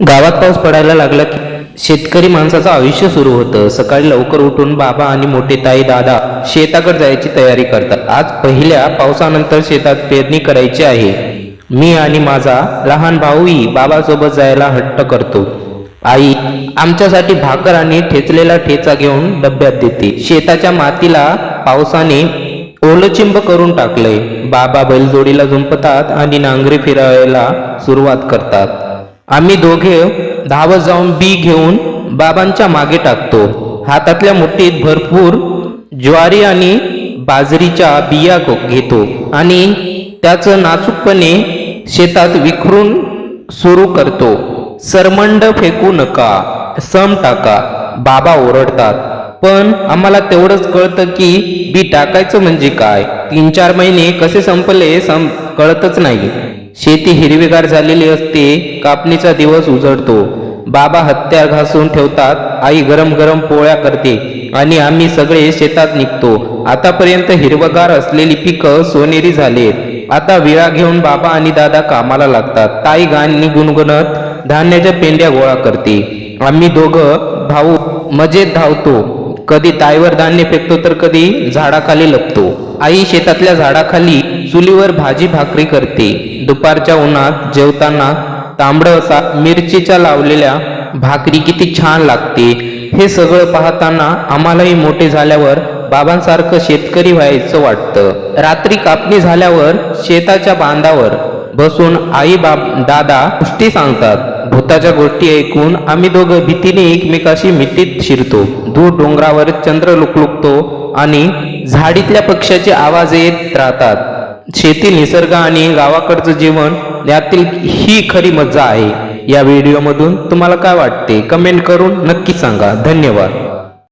गावात पाऊस पडायला लागला की शेतकरी माणसाचं आयुष्य सुरू होतं. सकाळी लवकर उठून बाबा आणि मोठे ताई दादा शेताकडे जायची तयारी करतात. आज पहिल्या पावसानंतर शेतात पेरणी करायची आहे. मी आणि माझा लहान भाऊही बाबासोबत जायला हट्ट करतो. आई आमच्यासाठी भाकर आणि ठेचलेला ठेचा घेऊन डब्यात देते. शेताच्या मातीला पावसाने ओलचिंब करून टाकलंय. बाबा बैलजोडीला झुंपतात आणि नांगरी फिरायला सुरुवात करतात. आम्ही दोघे धावत जाऊन बी घेऊन बाबांच्या मागे टाकतो. हातातल्या मुठीत भरपूर ज्वारी आणि बाजरीच्या बिया घेतो आणि त्याचं नाचूकपणे शेतात विखरून सुरू करतो. सरमंड फेकू नका सम टाका बाबा ओरडतात. पण आम्हाला तेवढंच कळतं की बी टाकायचं म्हणजे काय? तीन चार महिने कसे संपले सम कळतच नाही. शेती हिरवीगार झालेली असते कापणीचा दिवस उजळतो बाबा हत्यार घासून ठेवतात आई गरम गरम पोळ्या करते आणि आम्ही सगळे शेतात निघतो. आतापर्यंत हिरवगार असलेली पिकं सोनेरी झाले आता विळा घेऊन बाबा आणि दादा कामाला लागतात. ताई गाणी गुणगुणत धान्याच्या पेंड्या गोळा करते. आम्ही दोघं भाऊ मजेत धावतो. कधी ताईवर धान्य फेकतो तर कधी झाडाखाली लपतो. आई शेतातल्या झाडाखाली चुलीवर भाजी भाकरी करते. दुपारच्या उन्हात जेवताना तांबडसा मिरचीच्या लावलेल्या भाकरी किती छान लागते. हे सगळं पाहताना आम्हालाही मोठे झाल्यावर बाबांसारखं शेतकरी व्हायचं वाटतं. रात्री कापणी झाल्यावर शेताच्या बांधावर बसून आई बाब दादा गोष्टी सांगतात. भूताच्या गोष्टी ऐकून आम्ही दोघं भीतीने एकमेकाशी मिठीत शिरतो. दूर डोंगरावर चंद्र लुकलुकतो आणि झाडीतल्या पक्ष्याचे आवाज येत राहतात. शेती निसर्ग आणि गावाकडचं जीवन यातील ही खरी मजा आहे. या व्हिडिओमधून तुम्हाला काय वाटते? कमेंट करून नक्की सांगा. धन्यवाद.